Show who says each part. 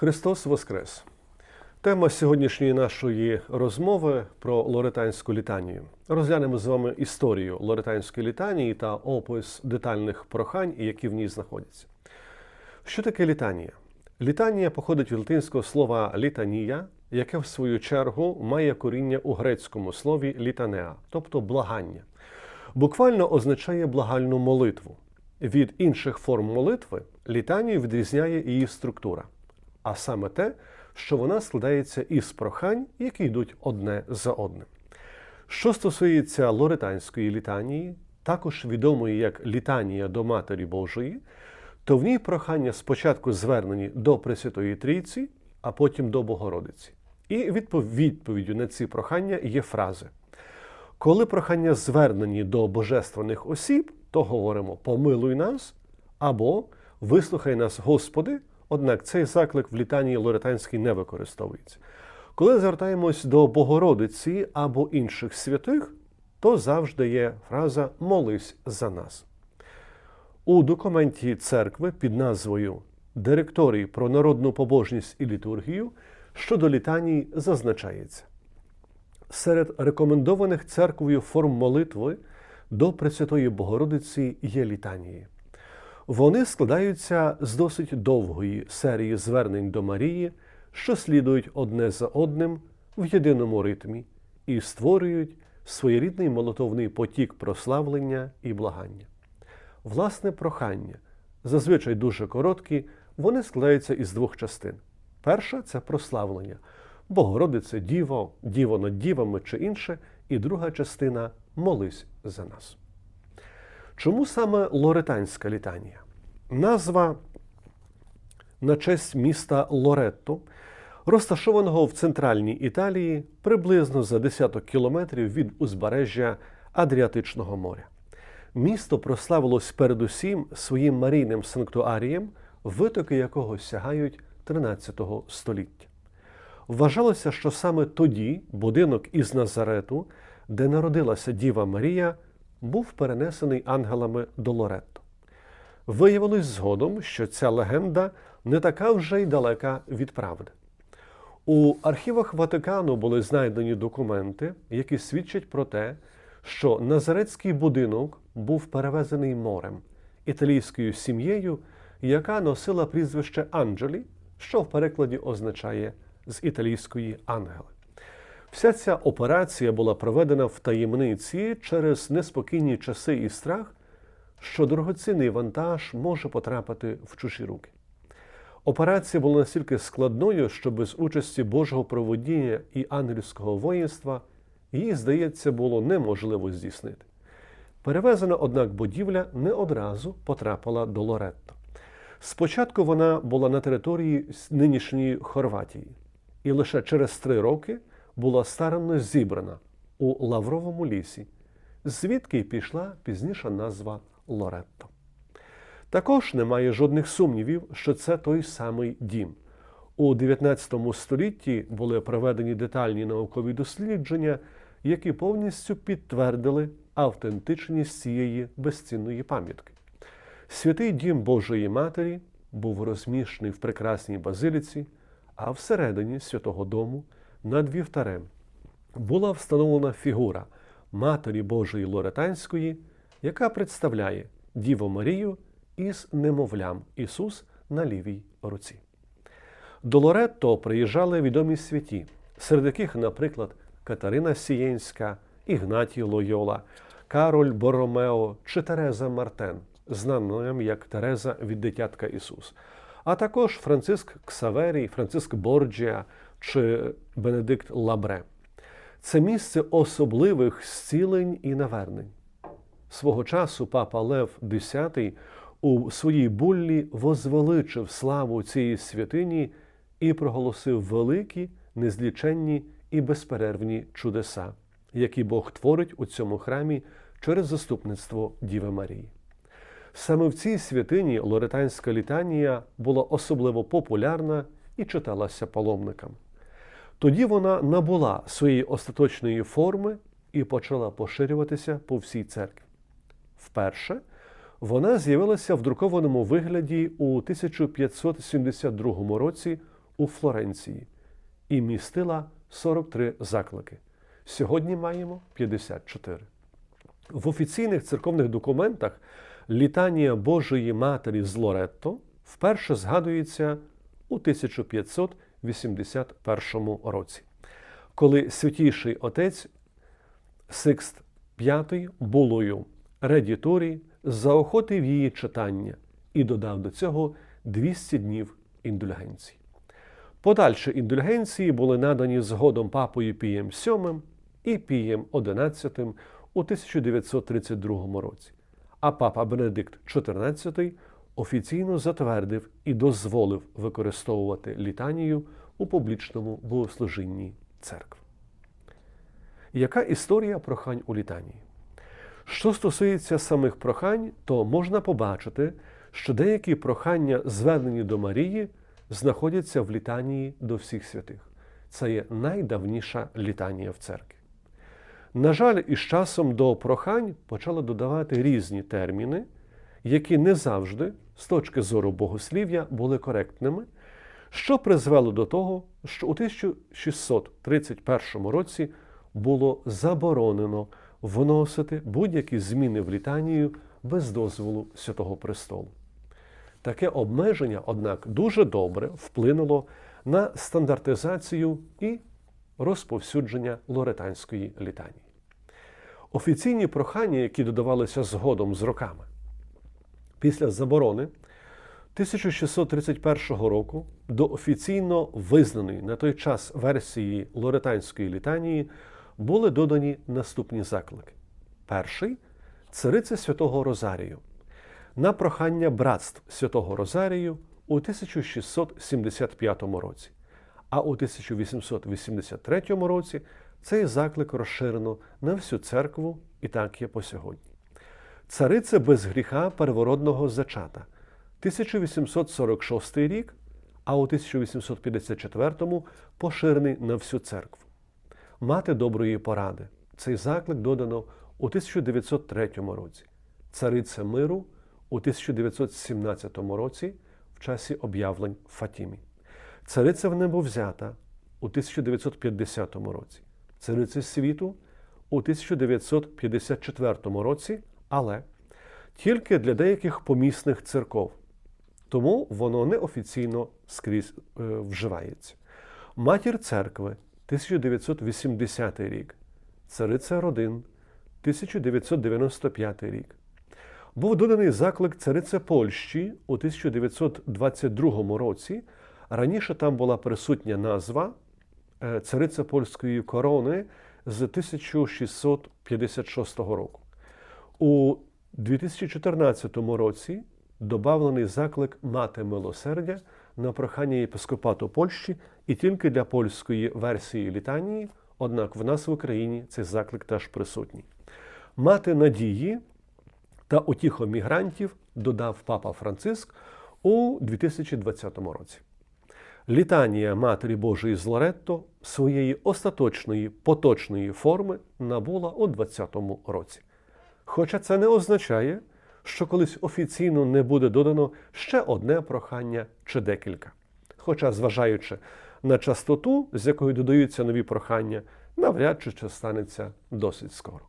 Speaker 1: Христос Воскрес! Тема сьогоднішньої нашої розмови про лоретанську літанію. Розглянемо з вами історію лоретанської літанії та опис детальних прохань, які в ній знаходяться. Що таке літанія? Літанія походить від латинського слова літанія, яке в свою чергу має коріння у грецькому слові літанеа, тобто благання. Буквально означає благальну молитву. Від інших форм молитви літанію відрізняє її структура, а саме те, що вона складається із прохань, які йдуть одне за одним. Що стосується лоретанської літанії, також відомої як літанія до Матері Божої, то в ній прохання спочатку звернені до Пресвятої Трійці, а потім до Богородиці. І відпов- відповіддю на ці прохання є фрази. Коли прохання звернені до божественних осіб, то говоримо помилуй нас або вислухай нас, Господи. Однак цей заклик в літанії лоретанській не використовується. Коли звертаємось до Богородиці або інших святих, то завжди є фраза Молись за нас. У документі церкви під назвою Директорій про народну побожність і літургію щодо літаній зазначається. Серед рекомендованих церквою форм молитви до Пресвятої Богородиці є літанії. Вони складаються з досить довгої серії звернень до Марії, що слідують одне за одним в єдиному ритмі і створюють своєрідний молотовний потік прославлення і благання. Власне прохання, зазвичай дуже короткі, вони складаються із двох частин. Перша це прославлення, Богородице, Діво, Діво над дівами чи інше, і друга частина молись за нас. Чому саме Лоретанська літанія? Назва на честь міста Лоретто, розташованого в центральній Італії приблизно за десяток кілометрів від узбережжя Адріатичного моря. Місто прославилось передусім своїм марійним санктуарієм, витоки якого сягають 13 століття. Вважалося, що саме тоді будинок із Назарету, де народилася Діва Марія, був перенесений ангелами до Лоретто. Виявилось згодом, що ця легенда не така вже й далека від правди. У архівах Ватикану були знайдені документи, які свідчать про те, що Назарецький будинок був перевезений морем італійською сім'єю, яка носила прізвище Анджелі, що в перекладі означає з італійської ангели. Вся ця операція була проведена в таємниці через неспокійні часи і страх, що дорогоцінний вантаж може потрапити в чужі руки. Операція була настільки складною, що без участі Божого проводіння і ангельського воїнства її, здається, було неможливо здійснити. Перевезена, однак, будівля не одразу потрапила до Лоретто. Спочатку вона була на території нинішньої Хорватії, і лише через три роки була старанно зібрана у Лавровому лісі, звідки й пішла пізніша назва Лоретто. Також немає жодних сумнівів, що це той самий дім. У 19 столітті були проведені детальні наукові дослідження, які повністю підтвердили автентичність цієї безцінної пам'ятки. Святий дім Божої Матері був розміщений в прекрасній базиліці, а всередині святого дому над вівтарем була встановлена фігура Матері Божої Лоретанської, яка представляє Діву Марію із немовлям Ісус на лівій руці. До Лоретто приїжджали відомі святі, серед яких, наприклад, Катерина Сієнська, Ігнатій Лойола, Кароль Боромео чи Тереза Мартен, знаним як Тереза від дитятка Ісус, а також Франциск Ксаверій, Франциск Борджіа чи Бенедикт Лабре. Це місце особливих зцілень і навернень. Свого часу папа Лев X у своїй буллі возвеличив славу цієї святині і проголосив великі, незліченні і безперервні чудеса, які Бог творить у цьому храмі через заступництво Діви Марії. Саме в цій святині Лоретанська літанія була особливо популярна і читалася паломникам. Тоді вона набула своєї остаточної форми і почала поширюватися по всій церкві. Вперше вона з'явилася в друкованому вигляді у 1572 році у Флоренції і містила 43 заклики. Сьогодні маємо 54. В офіційних церковних документах літанія Божої Матері з Лоретто вперше згадується у 1581 році, коли святіший отець Сикст V булою редітурі заохотив її читання і додав до цього 200 днів індульгенції. Подальші індульгенції були надані згодом папою Пієм VII і Пієм XI у 1932 році. А папа Бенедикт XIV офіційно затвердив і дозволив використовувати літанію у публічному богослужінні церкви. Яка історія прохань у літанії? Що стосується самих прохань, то можна побачити, що деякі прохання, звернені до Марії, знаходяться в літанії до всіх святих. Це є найдавніша літанія в церкві. На жаль, із часом до прохань почали додавати різні терміни, які не завжди, з точки зору богослів'я, були коректними, що призвело до того, що у 1631 році було заборонено вносити будь-які зміни в літанію без дозволу Святого Престолу. Таке обмеження, однак, дуже добре вплинуло на стандартизацію і розповсюдження лоретанської літанії. Офіційні прохання, які додавалися згодом з роками, після заборони 1631 року до офіційно визнаної на той час версії лоретанської літанії були додані наступні заклики. Перший цариця Святого Розарію на прохання братств Святого Розарію у 1675 році. А у 1883 році цей заклик розширено на всю церкву і так є по сьогодні. Цариця без гріха первородного зачата 1846 рік, а у 1854 поширений на всю церкву. Мати доброї поради. Цей заклик додано у 1903 році. Цариця миру у 1917 році в часі об'явлень Фатімі. Цариця в небо взята у 1950 році. Цариця світу у 1954 році, але тільки для деяких помісних церков. Тому воно неофіційно скрізь е, вживається. Матір церкви 1980 рік, цариця родин 1995 рік. Був доданий заклик цариці Польщі у 1922 році. Раніше там була присутня назва е, цариця польської корони з 1656 року. У 2014 році додавлений заклик Мати милосердя на прохання єпископату Польщі і тільки для польської версії літанії, однак в нас в Україні цей заклик теж присутній. Мати надії та утіхо мігрантів додав папа Франциск у 2020 році. Літанія Матері Божої з Лоретто своєї остаточної поточної форми набула у 2020 році. Хоча це не означає, що колись офіційно не буде додано ще одне прохання чи декілька. Хоча, зважаючи на частоту, з якою додаються нові прохання, навряд чи це станеться досить скоро.